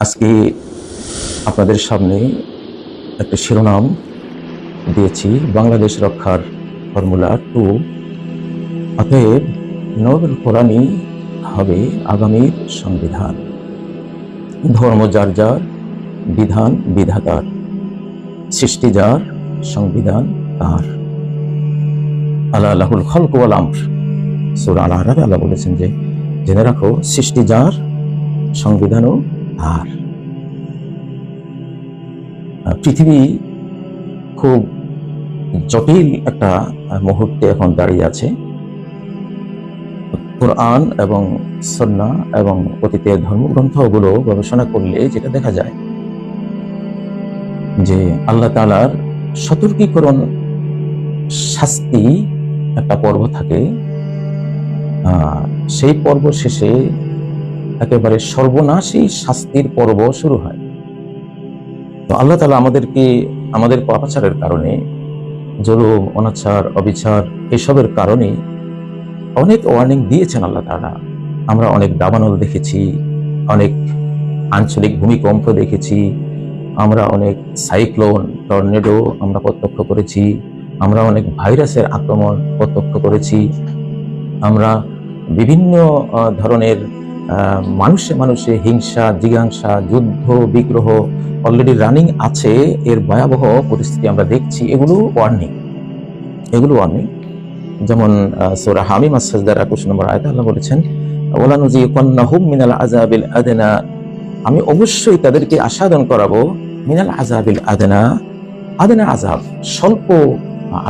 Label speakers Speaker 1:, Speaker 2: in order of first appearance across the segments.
Speaker 1: আজকে আপনাদের সামনে একটা শিরোনাম দিয়েছি, বাংলাদেশ রক্ষার ফর্মুলা টু। অতএব নোবেল কোরআনই হবে আগামীর সংবিধান। ধর্ম যার যার, বিধান বিধাতার, সৃষ্টি যার, সংবিধান তার। আল্লাহ আল্লাহুল খলক ওয়াল আমর। সূরা আল আরাফে আল্লাহ বলেছেন যে, জেনে রাখো, সৃষ্টি যার, সংবিধানও আহ, পৃথিবী খুব জটিল একটা মুহূর্তে এখন দাঁড়িয়ে আছে। কোরআন এবং সন্না এবং অতীতের ধর্মগ্রন্থগুলো গবেষণা করলে যেটা দেখা যায় যে আল্লাহ তালার সতর্কীকরণ শাস্তি একটা পর্ব থাকে। সেই পর্ব শেষে একেবারে সর্বনাশী শাস্তির পর্ব শুরু হয়। তো আল্লাহ তালা আমাদেরকে, আমাদের পাপাচারের কারণে, জুলুম, অনাচার, অবিচার এসবের কারণে অনেক ওয়ার্নিং দিয়েছেন আল্লাহ তালা আমরা অনেক দাবানল দেখেছি, অনেক আঞ্চলিক ভূমিকম্প দেখেছি, আমরা অনেক সাইক্লোন, টর্নেডো আমরা প্রত্যক্ষ করেছি, আমরা অনেক ভাইরাসের আক্রমণ প্রত্যক্ষ করেছি, আমরা বিভিন্ন ধরনের মানুষে মানুষে হিংসা, জিজ্ঞাসা, যুদ্ধ, বিগ্রহ অলরেডি রানিং আছে। এর ভয়াবহ পরিস্থিতি আমরা দেখছি। এগুলো ওয়ার্নিং এগুলো ওয়ার্নিং যেমন সোরা হামিম আসাজদার একুশ নম্বর আয়তা আল্লাহ বলেছেন ওলানুজি কন্নাহুম মিনাল আজাবিল আদেনা আমি অবশ্যই তাদেরকে আস্বাদন করাবো, মিনাল আজাবিল আদেনা আদেনা আজাব স্বল্প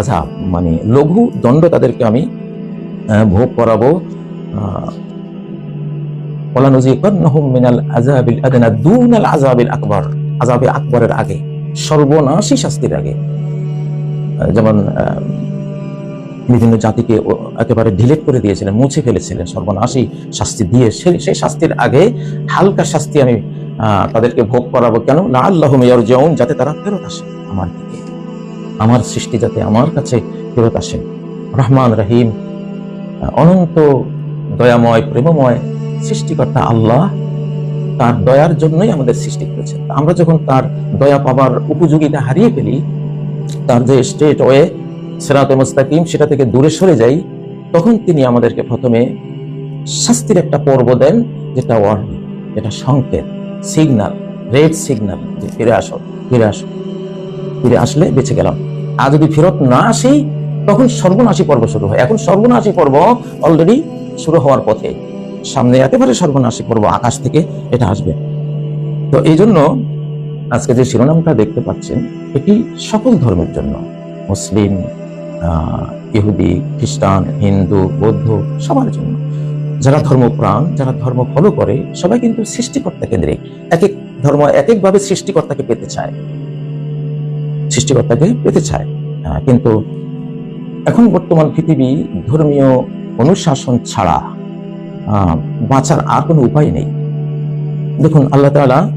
Speaker 1: আজাব মানে লঘু দণ্ড তাদেরকে আমি ভোগ করাবো। আকবরের আগে, সর্বনাশী শাস্তির আগে। যেমন বিভিন্ন জাতিকে একেবারে ডিলেট করে দিয়েছিলেন, মুছে ফেলেছিলেন, সর্বনাশী শাস্তি দিয়ে সেই শাস্তির আগে হালকা শাস্তি আমি তাদেরকে ভোগ করাবো কেন? না আল্লাহ মেয়র যেমন যাতে তারা ফেরত আসে আমার দিকে। আমার সৃষ্টি যাতে আমার কাছে ফেরত আসে। রহমান রহিম অনন্ত দয়াময়, প্রেমময় সৃষ্টিকর্তা আল্লাহ তার দয়ার জন্যই আমাদের সৃষ্টি করেছেন। আমরা যখন তার দয়া পাবার উপযোগিতা হারিয়ে ফেলি, তার যে স্টেট ওয়ে সেরাতে মুস্তাকিম, সেটা থেকে দূরে সরে যাই, তখন তিনি আমাদেরকে প্রথমে শাস্তির একটা পর্ব দেন, যেটা ওয়ার্নিং যেটা সংকেত সিগনাল রেড সিগনাল যে ফিরে আসো ফিরে আসো, ফিরে আসলে বেঁচে গেলাম। আর যদি ফেরত না আসি, তখন সর্বনাশী পর্ব শুরু হয়। এখন সর্বনাশী পর্ব অলরেডি শুরু হওয়ার পথে। সামনে একেবারে সর্বনাশী পর্ব আকাশ থেকে এটা আসবে। তো এই জন্য আজকে যে শিরোনামটা দেখতে পাচ্ছেন, এটি সকল ধর্মের জন্য। মুসলিম ইহুদি, খ্রিস্টান, হিন্দু, বৌদ্ধ, সবার জন্য। যারা ধর্মপ্রাণ, যারা ধর্ম ফলো করে, সবাই কিন্তু সৃষ্টিকর্তা কেন্দ্রিক এক এক ধর্ম এক একভাবে সৃষ্টিকর্তাকে পেতে চায়। সৃষ্টিকর্তাকে পেতে চায়। কিন্তু এখন বর্তমান পৃথিবী ধর্মীয় অনুশাসন ছাড়া বাঁচার আর কোনো উপায় নেই। দেখুন আল্লাহ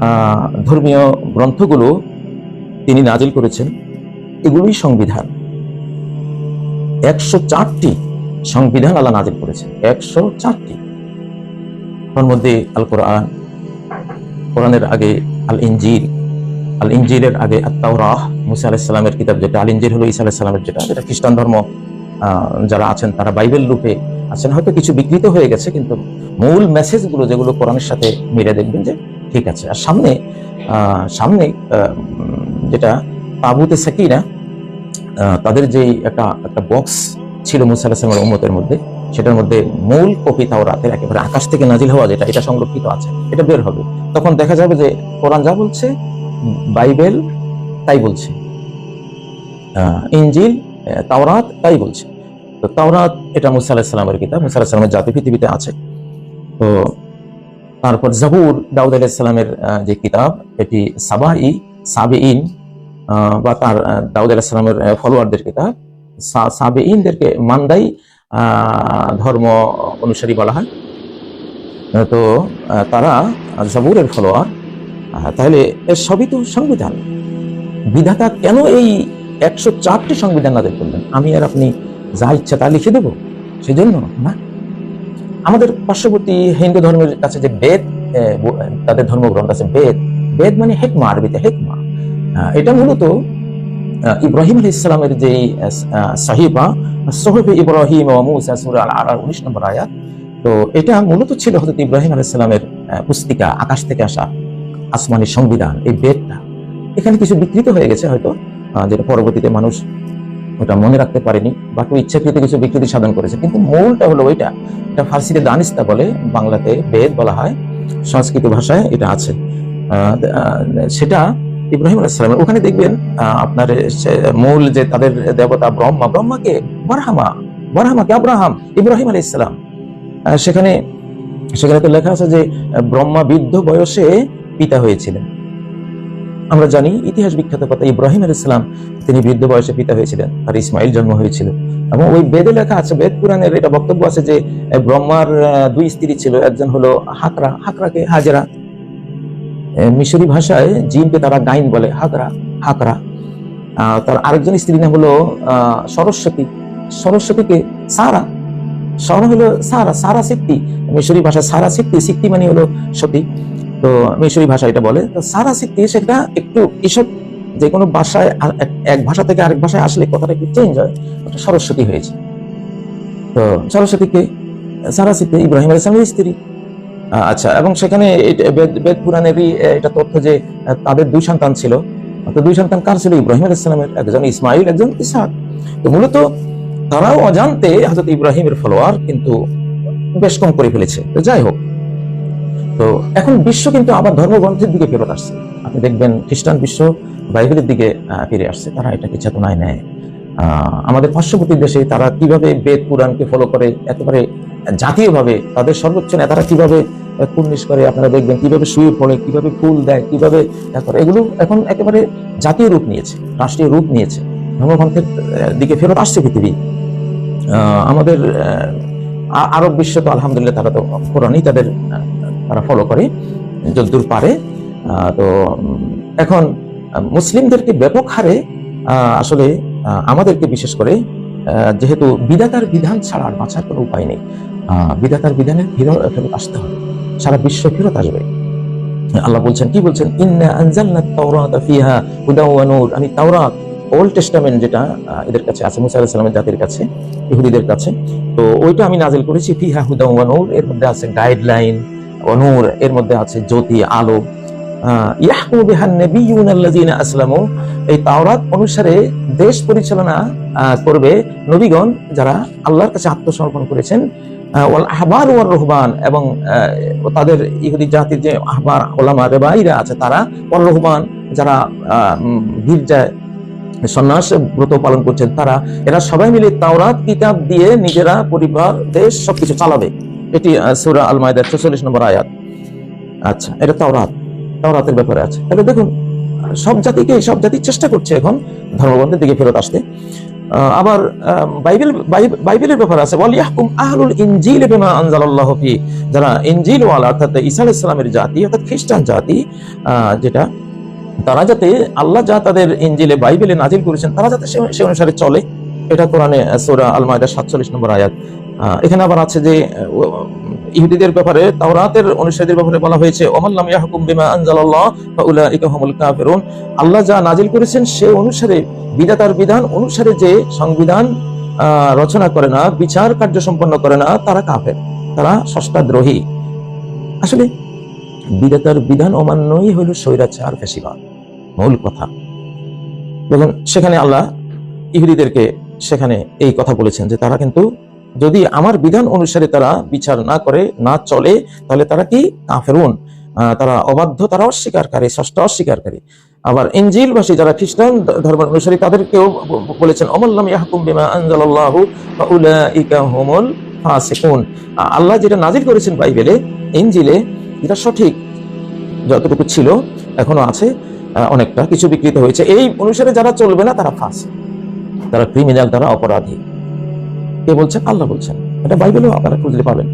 Speaker 1: আহ, ধর্মীয় গ্রন্থগুলো তিনি নাজিল করেছেন। এগুলোই সংবিধান। একশো চারটি সংবিধান আল্লাহ নাজিল করেছেন। একশো চারটি। তার মধ্যে আল কোরআন কোরআনের আগে আল ইঞ্জিল আল ইঞ্জিলের আগে আত্মাউরাহ মুসা আলাহিসাল্লামের কিতাব যেটা আল ইঞ্জিল হলো ইসা আলাহিসাল্লামের যেটা যেটা খ্রিস্টান ধর্ম যারা আছেন তারা বাইবেল রূপে আছেন হয়তো কিছু বিকৃত হয়ে গেছে, কিন্তু মূল মেসেজগুলো যেগুলো কোরআনের সাথে মিলে দেখবেন যে ঠিক আছে। আর সামনে সামনে যেটা তাবুতে সাকিনা তাদের যে একটা একটা বক্স ছিল মুসা আলাহিসাল্লামের উম্মতের মধ্যে, সেটার মধ্যে মূল কপি তাও রাতের একেবারে আকাশ থেকে নাজিল হওয়া যেটা, এটা সংরক্ষিত আছে, এটা বের হবে। তখন দেখা যাবে যে কোরআন যা বলছে, বাইবেল তাই বলছে ইঞ্জিল তাওরাত তাই বলছে। তো তাওরাত এটা মুসা আলাহিসাল্লামের কিতাব। মুসা আলাহিসাল্লামের জাতি পৃথিবীতে আছে। তো তারপর জাবুর, দাউদ আলাহিসাল্লামের যে কিতাব, এটি সাবাই সাবে ইন বা তার দাউদ আলাহিসাল্লামের ফলোয়ারদের কিতাব। সাবে ইনদেরকে মান্দাই ধর্ম অনুসারী বলা হয়। তো তারা জাবুরের ফলোয়ার। তাহলে এর সবই তো সংবিধান। বিধাতা কেন এই একশো চারটি সংবিধান নাদের করলেন? আমি আর আপনি যা ইচ্ছা তা লিখে দেবো। সেজন্য, না? আমাদের পার্শ্ববর্তী হিন্দু ধর্মের কাছে যে বেদ তাদের ধর্মগ্রন্থ আছে বেদ। বেদ মানে হেকমা, আরবিতে হেকমা। এটা মূলত ইব্রাহিম আলী ইসলামের যে সাহিবা, সহিব ইব্রাহিম আরার উনিশ নম্বর আয়াত। তো এটা মূলত ছিল হযরত ইব্রাহিম আলী ইসলামের পুস্তিকা, আকাশ থেকে আসা আসমানি সংবিধান, এই বেদটা। এখানে কিছু বিকৃত হয়ে গেছে হয়তো যেটা পরবর্তীতে মানুষ ওটা মনে রাখতে পারেনি, বা কেউ ইচ্ছাকৃত কিছু বিকৃতি সাধন করেছে। কিন্তু মূলটা হলো ওইটা। এটা ফার্সিতে দানিস্তা বলে, বাংলাতে বেদ বলা হয়, সংস্কৃত ভাষায় এটা আছে। সেটা ইব্রাহিম আলাইসালামের ওখানে দেখবেন আপনার মূল যে তাদের দেবতা ব্রহ্মা, ব্রহ্মাকে বারহামা, বারহামাকে আব্রাহাম, ইব্রাহিম আলী ইসলাম সেখানে সেখানে তো লেখা আছে যে ব্রহ্মা বৃদ্ধ বয়সে পিতা হয়েছিলেন। আমরা জানি ইতিহাস বিখ্যাত কথা ইব্রাহিম আলী ইসলাম তিনি বৃদ্ধ বয়সে পিতা হয়েছিলেন, আর ইসমাইল জন্ম হয়েছিল। এবং ওই বেদে লেখা আছে, বেদ পুরাণের এটা বক্তব্য আছে যে ব্রহ্মার দুই স্ত্রী ছিল, একজন হলো হাকরা, হাকরাকে হাজরা। মিশরি ভাষায় জিনকে তারা গাইন বলে, হাকরা হাকরা। তার আরেকজন স্ত্রী নাম হলো সরস্বতী, সরস্বতীকে সারা। সারা হলো সারা সারা সিক্তি মিশরি ভাষা সারা সিক্তি সিক্তি মানে হলো সতী। তো মিশরি ভাষা এটা বলে। সারা সিক্তি সেটা একটু ঈষৎ, যে কোনো ভাষায় এক- ভাষা থেকে আরেক ভাষায় আসলে কথাটা একটু চেঞ্জ হয় সরস্বতী হয়েছে। তো সরস্বতীকে সারা সিক্তি ইব্রাহিম আলাইহিস সালামের স্ত্রী। আচ্ছা এবং সেখানে বেদ পুরাণেরই এটা তথ্য যে তাদের দুই সন্তান ছিল। তো দুই সন্তান কার ছিল? ইব্রাহিম আলাইহিস সালামের, একজন ইসমাইল একজন ইসহাক। তো মূলত তারাও অজান্তে হযরত ইব্রাহিমের ফলোয়ার কিন্তু বেশ কম করে ফেলেছে। তো যাই হোক তো এখন বিশ্ব কিন্তু আবার ধর্মগ্রন্থের দিকে ফেরত আসছে। আপনি দেখবেন খ্রিস্টান বিশ্ব বাইবেলের দিকে ফিরে আসছে। তারা এটাকে চেতনায় নেয়। আমাদের পার্শ্ববর্তী দেশে তারা কীভাবে বেদ পুরাণকে ফলো করে, একেবারে জাতীয়ভাবে তাদের সর্বোচ্চ নেতারা কীভাবে কুর্নিশ করে, আপনারা দেখবেন কীভাবে শুয়ে পড়ে কীভাবে ফুল দেয়, কীভাবে করে, এগুলো এখন একেবারে জাতীয় রূপ নিয়েছে, রাষ্ট্রীয় রূপ নিয়েছে। ধর্মগ্রন্থের দিকে ফেরত আসছে পৃথিবী। আমাদের আরব বিশ্ব তো আলহামদুলিল্লাহ তারা তো কোরআনই তাদের তারা ফলো করে, যতদূর পারে তো এখন মুসলিমদেরকে ব্যাপক হারে আসলে আমাদেরকে বিশেষ করে যেহেতু বিধাতার বিধান ছাড়া আর বাঁচার কোনো উপায় নেই বিধাতার বিধানের ফেরত ফেরত আসতে হবে, সারা বিশ্ব ফেরত আসবে। আল্লাহ বলছেন, কি বলছেন? ইন্না আনজালনা তাওরাতা ফিহা হুদাও ওয়া নূর। আমি তাওরাত, ওল্ড টেস্টামেন্ট যেটা এদের কাছে আছে, মুসা আলাইহিস সালামের জাতির কাছে, ইহুদিদের কাছে, তো ওইটা আমি নাজিল করেছি, ফিহা হুদাও ওয়া নূর, এর মধ্যে আছে গাইডলাইন নূর এর মধ্যে আছে জ্যোতি আলো। আহ, ইয়াহকুমু বিহান নাবিয়্যুনা আল্লাযীনা আসলামু। এই তাওরাত অনুসারে দেশ পরিচালনা করবে নবীগণ যারা আল্লাহর কাছে আত্মসমর্পণ করেছেন। ওয়াল আহবার ওয়ার রহবান এবং তাদের ইহুদি জাতির যে আহবার ওলামা রেবাইরা আছে তারা ওয়ার রহমান যারা গির্জায় সন্ন্যাস ব্রত পালন করছেন তারা। এরা সবাই মিলে তাওরাত কিতাব দিয়ে নিজেরা পরিবার দেশ সবকিছু চালাবে। এটি সুরা আল মায়দার ছেচল্লিশ নম্বর আয়াত। আচ্ছা এটা তাওরাত। তাওরাতের ব্যাপারে আছে। তাহলে দেখুন, সব জাতিকে, সব জাতি চেষ্টা করছে এখন ধর্মগ্রন্থের দিকে ফেরত আসতে। আবার বাইবেল বাই- বাইবেলের ব্যাপারে আছে। ওয়াল ইয়াহকুম আহলুল ইনজিল বিমা আনজালাল্লাহু ফি। যারা ইনজিল ওয়ালা অর্থাৎ ঈসা আলাইহিস সালামের জাতি, অর্থাৎ খ্রিস্টান জাতি যেটা, তারা যাতে আল্লাহ যা তাদের ইনজিলে, বাইবেলে নাজিল করেছেন, তারা যাতে সে- অনুসারে চলে। এটা কোরআনে সূরা আল মায়দা 47 নম্বর আয়াত। এখানে আবার আছে যে ইহুদিদের ব্যাপারে তাওরাতের অনুসারীদের ব্যাপারে বলা হয়েছে ওমাল্লাম ইয়াহকুম বিমা আনজালাল্লাহ, ফাউলাইকা হুমুল কাফিরুন। আল্লাহ যা নাজিল করেছেন সে অনুসারে, বিধাতার বিধান অনুসারে যে সংবিধান রচনা করে না, বিচার কার্য সম্পন্ন করে না, তারা কাফের, তারা ষষ্ঠাদ্রোহী আসলে বিধাতার বিধান অমান্যই হইল স্বৈরাচার ফেসিবাদ, মূল কথা। দেখুন সেখানে আল্লাহ ইহুদিদেরকে সেখানে এই কথা বলেছেন যে তারা কিন্তু যদি আমার বিধান অনুসারে তারা বিচার না করে, না চলে, তাহলে তারা কি কাফেরুন? তারা অবাধ্য, তারা অস্বীকারী ষষ্ঠ অস্বীকারী। আবার ইনজিলবাসী যারা খ্রিস্টান ধর্মের অনুসারী, তাদেরকেও বলেছেন অমাল্লাম ইয়াহকুম বিমা আনজালাল্লাহু ফাউলাইকা হুমুল ফাসিকুন। আল্লাহ যেটা নাজিল করেছেন বাইবেলে, ইনজিলে, এটা সঠিক। যতটুকু ছিল, এখনও আছে অনেকটা। কিছু বিকৃত হয়েছে। এই অনুসারে যারা চলবে না, তারা ফাঁস তারা ক্রিমিনাল তারা অপরাধী। কে বলছেন, আল্লাহ বলছেন। এটা বাইবেলেও আপনারা খুঁজলে পাবেন।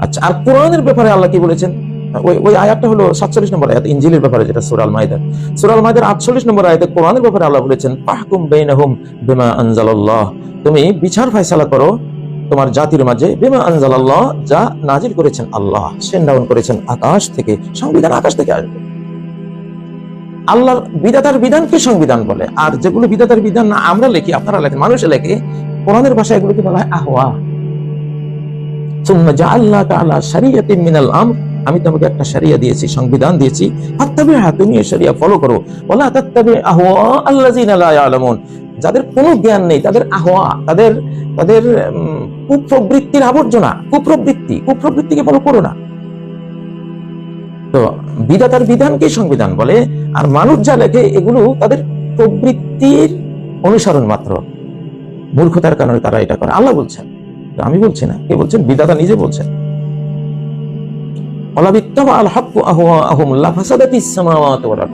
Speaker 1: আচ্ছা আর কোরআনের ব্যাপারে আল্লাহ কি বলেছেন? ওই ওই আয়াতটা হলো সাতচল্লিশ নম্বর আয়াত ইঞ্জিলের ব্যাপারে যেটা সুরাল মাইদার সুরাল মাইদার আটচল্লিশ নম্বর আয়াতে কোরআনের ব্যাপারে আল্লাহ বলেছেন পাহকুম আনজালাল্লাহ। তুমি বিচার করো তোমার জাতির মাঝে, বিমা আনজালাল্লাহ, যা করেছেন আল্লাহ। করেছেন আকাশ থেকে, সংবিধান আকাশ থেকে আসবে। আল্লাহর বিধাতার বিধানকে সংবিধান বলে। আর যেগুলো বিধাতার বিধান না আমরা লেখি, আপনারা লেখেন, মানুষে লেখে কোরআনের ভাষায় এগুলোকে বলা হয় আহওয়া। আমি তোমাকে একটা দিয়েছি, সংবিধান দিয়েছি। যাদের কোনো জ্ঞান নেই, তাদের আহওয়া, তাদের তাদের কুপ্রবৃত্তির আবর্জনা, কুপ্রবৃত্তি, কুপ্রবৃত্তিকে ফলো করো না। তো বিধাতার বিধানকে সংবিধান বলে, আর মানুষ যা লেখে, এগুলো তাদের প্রবৃত্তির অনুসরণ মাত্র। মূর্খতার কারণে তারা এটা করে। আল্লাহ বলছেন। আমি বলছি না। কে বলছেন? বিধাতা নিজে বলছেন।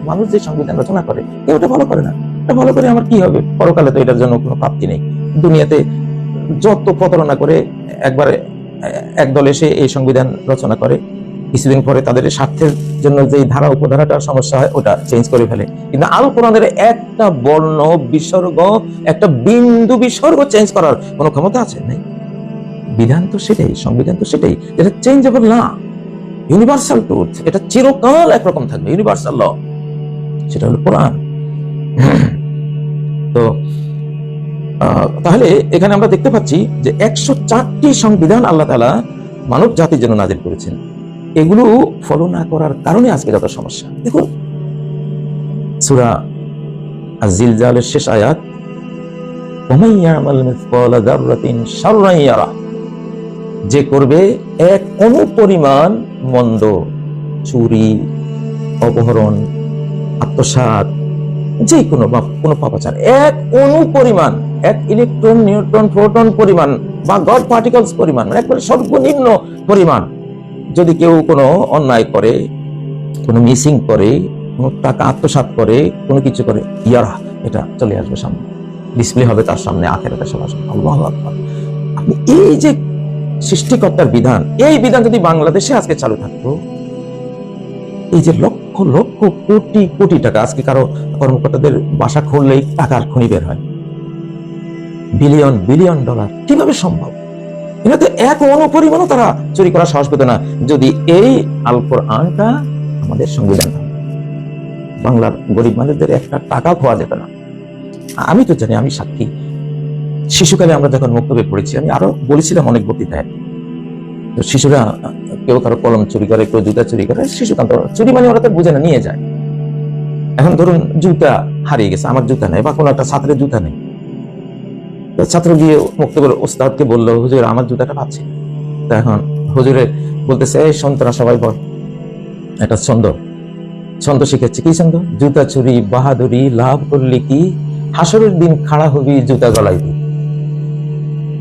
Speaker 1: মানুষ যে সংবিধান রচনা করে কেউ এটা করে না? এটা করে আমার কি হবে? পরকালে তো এটার জন্য কোনো প্রাপ্তি নেই। দুনিয়াতে যত প্রতারণা করে, একবারে একদল এসে এই সংবিধান রচনা করে, কিছুদিন পরে তাদের স্বার্থের জন্য যে ধারা উপধারাটার সমস্যা হয়, ওটা চেঞ্জ করে ফেলে। কিন্তু আল কোরআনের একটা বর্ণ, বিসর্গ, একটা বিন্দু বিসর্গ চেঞ্জ করার কোনো ক্ষমতা আছে? নেই। বিধান তো সেটাই, সংবিধান তো সেটাই। যেটা চেঞ্জেবল না। ইউনিভার্সাল ট্রুথ এটা চিরকাল একরকম থাকবে। ইউনিভার্সাল ল সেটা হলো কোরআন। তো তাহলে এখানে আমরা দেখতে পাচ্ছি যে একশো চারটি সংবিধান আল্লাহ তালা মানব জাতির জন্য নাজিল করেছেন। এগুলো ফলো না করার কারণে আজকে যত সমস্যা। দেখুন, সুরা আর জিলজালের শেষ আয়াত যে করবে এক অনুপরিমাণ মন্দ, চুরি, অপহরণ আত্মসাত যে কোনো কোনো পাপাচার, এক অনুপরিমাণ, এক ইলেকট্রন, নিউট্রন, প্রোটন পরিমাণ বা গড পার্টিকলস পরিমাণ মানে একবারে সর্বনিম্ন পরিমাণ। যদি কেউ কোনো অন্যায় করে, কোনো মিসিং করে কোনো টাকা আত্মসাৎ করে, কোনো কিছু করে, ইয়ারা, এটা চলে আসবে সামনে। ডিসপ্লে হবে তার সামনে, আখেরাতে আল্লাহু আপনি এই যে সৃষ্টিকর্তার বিধান, এই বিধান যদি বাংলাদেশে আজকে চালু থাকতো, এই যে লক্ষ লক্ষ কোটি কোটি টাকা, আজকে কারও কর্মকর্তাদের বাসা খুললেই টাকার খনি বের হয়। বিলিয়ন বিলিয়ন ডলার, কীভাবে সম্ভব? এটা তো এক অনুপরিমাণও তারা চুরি করা সাহস পেত না। যদি এই আল কোরআনটা আমাদের সংবিধান। বাংলার গরিব মানুষদের একটা টাকা খোয়া যেত না। আমি তো জানি আমি সাক্ষী। শিশুকালে আমরা যখন মুক্তবে পড়েছি, আমি আরও বলেছিলাম অনেক বক্তৃতায়। তো শিশুরা, কেউ কারও কলম চুরি করে, কেউ জুতা চুরি করে শিশুকান্ত চুরি মানে ওরা তো বুঝে না, নিয়ে যায়। এখন ধরুন জুতা হারিয়ে গেছে, আমার জুতা নেই বা কোনো একটা ছাত্রের জুতা নেই। ছাত্র গিয়ে মুক্ত করে ওস্তাদকে বলল, হুজুর, আমার জুতাটা পাচ্ছি। তো এখন হুজুরে বলতেছে, এই সন্তরা সবাই বল, একটা ছন্দ। ছন্দ শিখাচ্ছে কি ছন্দ? জুতা চুরি বাহাদুরি, লাভ করলি কি? হাসরের দিন খাড়া হবি, জুতা গলায় দি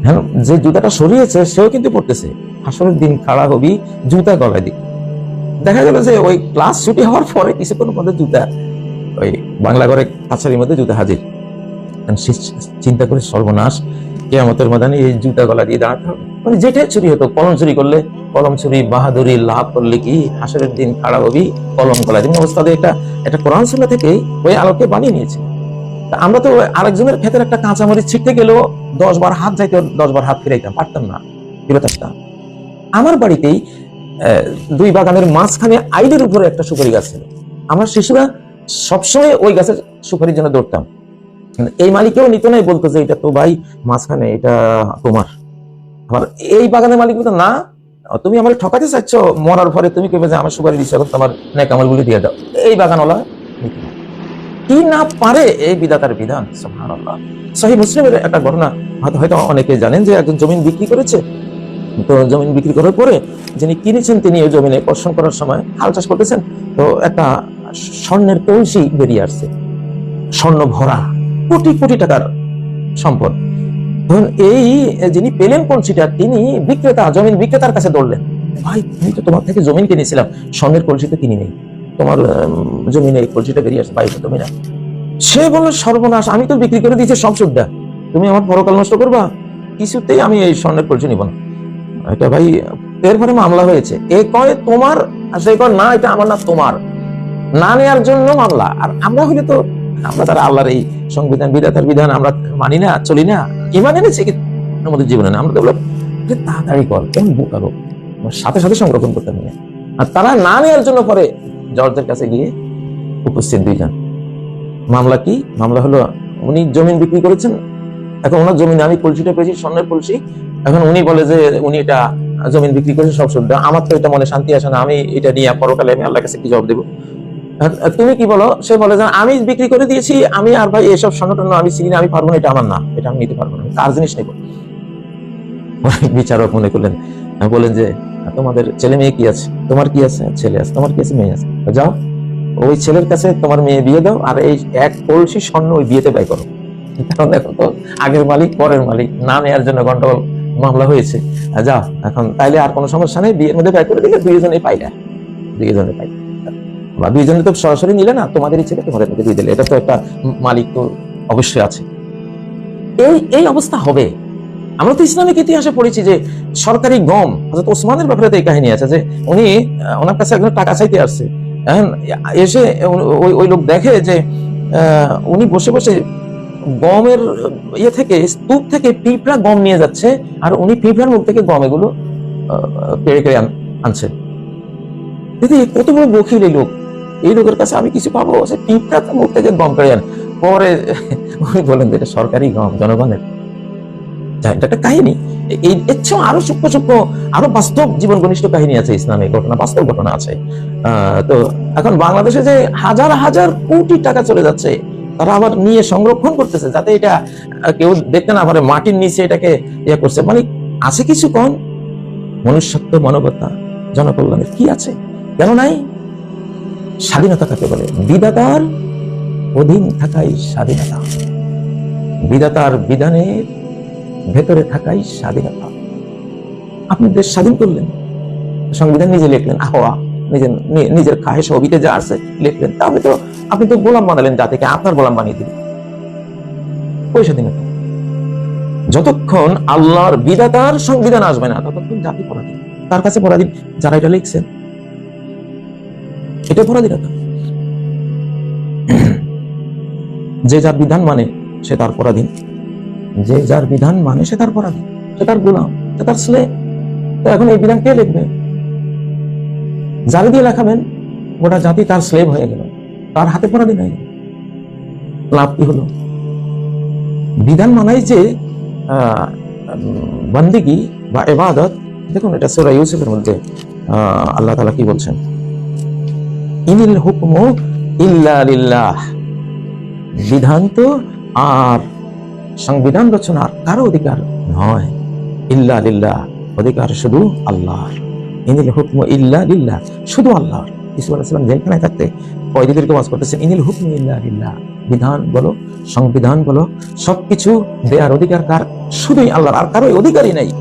Speaker 1: হ্যাঁ যে জুতাটা সরিয়েছে, সেও কিন্তু পড়তেছে। হাসরের দিন খাড়া হবি, জুতা গলায় দি দেখা গেল যে ওই ক্লাস ছুটি হওয়ার পরে কিছুক্ষণ মধ্যে জুতা ওই বাংলা ঘরে কাছারির মধ্যে জুতা হাজির। চিন্তা করে সর্বনাশ, কেয়ামতের ময়দানে এই জুতা গলা দিয়ে দাঁড়াতে হবে। মানে যেটাই চুরি হতো কলম চুরি করলে কলম চুরি বাহাদুরি, লাভ করলে কি হাসরের দিন খাড়া হবি? কলম গলা দিন অবস্থা একটা একটা কোরআন সুন্নাহ থেকে ওই আলোকে বানিয়ে নিয়েছে আমরা তো আরেকজনের ক্ষেতের একটা কাঁচামরিচ ছিটতে গেলেও দশ বার হাত যাইতে দশ বার হাত ফিরাইতাম, পারতাম না। ফিরত আসতাম। আমার বাড়িতেই দুই বাগানের মাঝখানে আইলের উপরে একটা সুপারি গাছ ছিল। আমার শিশুরা সবসময় ওই গাছের সুপারির জন্য দৌড়তাম। এই মালিকেও নিত নাই, বলতো যে এটা তো ভাই মাঝখানে, এটা তোমার। আবার এই বাগানের মালিক বলতো, না তুমি আমার ঠকাতে চাচ্ছ মরার পরে তুমি কেবে যে আমার সুপারি দিচ্ছ এখন তোমার নেক আমলগুলি দিয়ে দাও। এই বাগানওয়ালা কি না পারে এই বিধাতার বিধান? সুবহানাল্লাহ। সহি মুসলিমের একটা ঘটনা, হয়তো অনেকে জানেন যে একজন জমিন বিক্রি করেছে। তো জমিন বিক্রি করার পরে যিনি কিনেছেন, তিনি ওই জমিনে কর্ষণ করার সময় হাল চাষ করতেছেন। তো একটা স্বর্ণের কলসি বেরিয়ে আসছে। স্বর্ণ ভরা, কোটি কোটি টাকার সম্পদ। এই যিনি পেলেন কলসিটা তিনি বিক্রেতা জমিন বিক্রেতার কাছে দৌড়লেন। ভাই তো তোমার থেকে জমিন কিনেছিলাম স্বর্ণের কলসি কিনি নেই। তোমার জমিনে এই কলসিটা বেরিয়ে বাইরে তুমি না। সে বলল, সর্বনাশ, আমি তো বিক্রি করে দিয়েছি তুমি আমার পরকাল নষ্ট করবা? কিছুতেই আমি এই স্বর্ণের কলসি নিব না। এটা ভাই, এরপরে মামলা হয়েছে। এ কয় তোমার, আর সে কয়, না, এটা আমার না, তোমার। না নেওয়ার জন্য মামলা। আর আমরা হলে তো, আমরা তারা আল্লাহর এই সংবিধান, বিধাতার বিধান, আমরা মানি না, চলি না। ইমান এনেছি কিন্তু আমাদের জীবনে না আমরা তো বলে যে তাড়াতাড়ি কর, কেমন বোকারো আমার সাথে সাথে সংরক্ষণ করতে হবে। আর তারা না নেওয়ার জন্য পরে জর্জের কাছে গিয়ে উপস্থিত দুইজন। মামলা কি? মামলা হলো, উনি জমিন বিক্রি করেছেন। এখন ওনার জমিন আমি কলসিটা পেয়েছি স্বর্ণের কলসি এখন উনি বলে যে উনি এটা জমিন বিক্রি করেছে সব শুদ্ধ আমার তো এটা মনে শান্তি আসে না, আমি এটা নিয়ে পরকালে আমি আল্লাহর কাছে কি জবাব দেবো? তুমি কি বলো? সে বলে যে, আমি বিক্রি করে দিয়েছি, আমি আর ভাই এসব সংগঠন, আমি চিনি আমি পারব না, এটা আমার না, এটা আমি নিতে পারব না কার জিনিস নেব? বিচারক মনে করলেন বলেন যে তোমাদের ছেলে মেয়ে কি আছে? তোমার কি আছে? ছেলে আছে, তোমার কি আছে? মেয়ে আছে। যাও, ওই ছেলের কাছে তোমার মেয়ে বিয়ে দাও, আর এই এক কলসি স্বর্ণ ওই বিয়েতে ব্যয় করো। কারণ দেখো তো, আগের মালিক, পরের মালিক, না নেওয়ার জন্য গন্ডগোল, মামলা হয়েছে। যাও, এখন তাইলে আর কোনো সমস্যা নেই, বিয়ের মধ্যে ব্যয় করে দিলে দুইজনে পাইলা দুইজনে পাই বা দুইজনে তো সরাসরি নিলে না তোমাদেরই ছেলে তোমাদের মধ্যে দিয়ে দিলে। এটা তো একটা মালিক তো অবশ্যই আছে। এই এই অবস্থা হবে। আমরা তো ইসলামিক ইতিহাসে পড়েছি যে সরকারি গম, হযরত ওসমানের ব্যাপারে তো এই কাহিনী আছে যে উনি ওনার কাছে একজন টাকা চাইতে আসছে। এসে ওই ওই লোক দেখে যে উনি বসে বসে গমের ইয়ে থেকে, স্তূপ থেকে পিঁপড়া গম নিয়ে যাচ্ছে আর উনি পিঁপড়ার মুখ থেকে গম এগুলো পেড়ে আন- আনছে। দিদি, কত বড় বকিল এই লোক। এই লোকের কাছে আমি কিছু পাবো? সে পিঁপড়া তো মুখ থেকে গম পেড়ে আন পরে উনি বলেন এটা সরকারি গম, জনগণের। এটা একটা কাহিনী। এই আরও সূক্ষ্ম সূক্ষ্ম, আরও বাস্তব জীবন ঘনিষ্ঠ কাহিনী আছে ইসলামিক ঘটনা, বাস্তব ঘটনা আছে। তো এখন বাংলাদেশে যে হাজার হাজার কোটি টাকা চলে যাচ্ছে, তারা আবার নিয়ে সংরক্ষণ করতেছে, যাতে এটা কেউ দেখতে না পারে, মাটির নিচে এটাকে ইয়ে করছে। মানে আছে কিছু কম? মনুষ্যত্ব, মানবতা, জনকল্যাণের কি আছে? কেন নাই? স্বাধীনতা কাকে বলে। বিধাতার অধীন থাকাই স্বাধীনতা। বিধাতার বিধানের ভেতরে থাকাই স্বাধীনতা। আপনি দেশ স্বাধীন করলেন। সংবিধান নিজে লিখলেন আহ্বা নিজের নিজের খাহেশ হবিতে যা আছে লিখলেন তাহলে তো আপনি তো গোলাম বানালেন জাতিকে, আপনার গোলাম বানিয়ে দিলেন। ওই স্বাধীনতা যতক্ষণ আল্লাহর বিধাতার সংবিধান আসবে না, ততক্ষণ জাতি পরাধীন। তার কাছে পরাধীন যারা এটা লিখছেন। এটা পরাধীনতা যে যার বিধান মানে সে তার পরাধীন যে যার বিধান মানে সে তার পরাধীন সে তার গোলাম সে তার স্লেভ তো এখন এই বিধান কে লিখবে? যারে দিয়ে লেখাবেন গোটা জাতি তার স্লেভ হয়ে গেল। তার হাতে পরাধীন হয়ে গেল লাভ কি হলো? বিধান মানাই যে উম, বা এবাদত দেখুন এটা সুরা ইউসুফের মধ্যে আল্লাহ তাআলা কি বলছেন? ইনিল হুকমু ইল্লা লিল্লাহ। বিধান তো আর সংবিধান রচনা আর কারও অধিকার নয়। অধিকার শুধু আল্লাহর। ইনিল হুকম শুধু থাকতে কয়েদিদেরকে ইনিল হুকম বিধান বলো, সংবিধান বলো, সবকিছু দেয়ার অধিকার কার? শুধুই আল্লাহর, আর কারও অধিকারই নাই।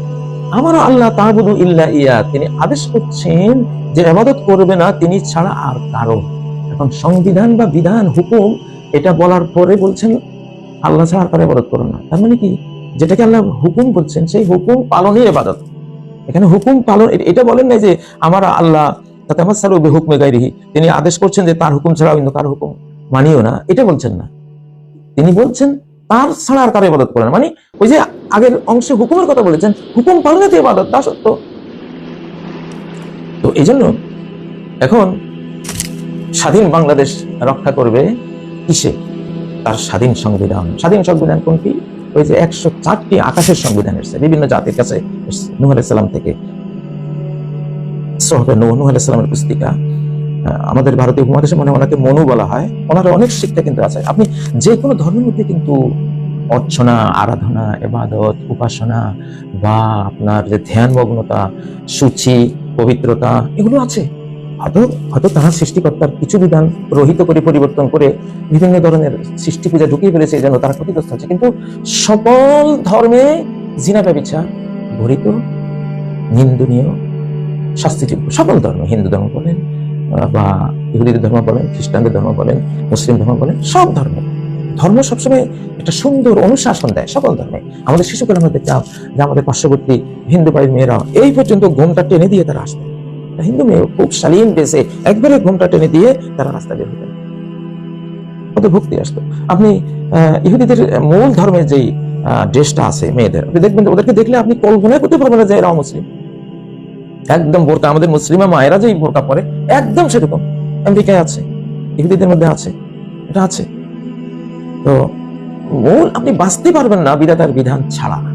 Speaker 1: আমার আল্লাহ তাহবুদু ইল্লা ইয়া। তিনি আদেশ করছেন যে আবাদত করবে না, তিনি ছাড়া আর কারও এখন সংবিধান বা বিধান, হুকুম, এটা বলার পরে বলছেন, আল্লাহ ছাড়া আর কারও করো না। তার মানে কি? যেটাকে আল্লাহ হুকুম বলছেন সেই হুকুম পালনের ইবাদত। এখানে হুকুম পালন এটা বলেন নাই যে আমার আল্লাহ, তাতে আমার সারু হুকমে গাইরিহি তিনি আদেশ করছেন যে তার হুকুম ছাড়া অন্য কার হুকুম মানিও না। এটা বলছেন না। তিনি বলছেন তার ছাড়া আর কারও ইবাদত করে না। মানে ওই যে আগের অংশে হুকুমের কথা বলেছেন, হুকুম পালনে তো ইবাদত, তা সত্য তো এই জন্য এখন স্বাধীন বাংলাদেশ রক্ষা করবে কিসে? তার স্বাধীন সংবিধান। স্বাধীন সংবিধান কোনটি? ওই যে একশো চারটি আকাশের সংবিধান এসছে বিভিন্ন জাতির কাছে নূহ আলাইসাল্লাম থেকে সোহবে নূহ নূহ আলাইসাল্লামের পুস্তিকা। আমাদের ভারতীয় উপমহাদেশে মনে ওনাকে মনু বলা হয়। ওনার অনেক শিক্ষা কিন্তু আছে। আপনি যে কোনো ধর্মের মধ্যে কিন্তু অর্চনা, আরাধনা, এবাদত, উপাসনা বা আপনার যে ধ্যান মগ্নতা সূচি, পবিত্রতা, এগুলো আছে। হয়তো হয়তো তারা সৃষ্টিকর্তার কিছু বিধান রহিত করে পরিবর্তন করে বিভিন্ন ধরনের সৃষ্টি পূজা ঢুকিয়ে ফেলেছে জন্য তারা ক্ষতিগ্রস্ত হচ্ছে। কিন্তু সকল ধর্মে জিনা ব্যবচার ঘরিত, নিন্দনীয়, শাস্তিযোগ্য সকল ধর্ম হিন্দু ধর্ম বলেন বা ইহুদিদের ধর্ম বলেন, খ্রিস্টানদের ধর্ম বলেন, মুসলিম ধর্ম বলেন, সব ধর্মে। ধর্ম সবসময় একটা সুন্দর অনুশাসন দেয় সকল ধর্মে। আমাদের শিশুকাল আমরা দেখতাম যে আমাদের পার্শ্ববর্তী হিন্দু বাড়ির মেয়েরা এই পর্যন্ত ঘোমটা টেনে দিয়ে তারা একটা হিন্দু মেয়ে খুব শালীন বেসে একবারে ঘোমটা টেনে দিয়ে তারা রাস্তা বের হতেন কত ভক্তি আসতো। আপনি ইহুদিদের মূল ধর্মের যেই ড্রেসটা আছে মেয়েদের, আপনি দেখবেন ওদেরকে দেখলে আপনি কল্পনাই করতে পারবেন না যে এরাও মুসলিম। একদম বোরকা, আমাদের মুসলিমা মায়েরা যে বোরকা পরে, একদম সেরকম। আমেরিকায় আছে, ইহুদিদের মধ্যে আছে, এটা আছে। তো মূল আপনি বাঁচতে পারবেন না বিধাতার বিধান ছাড়া।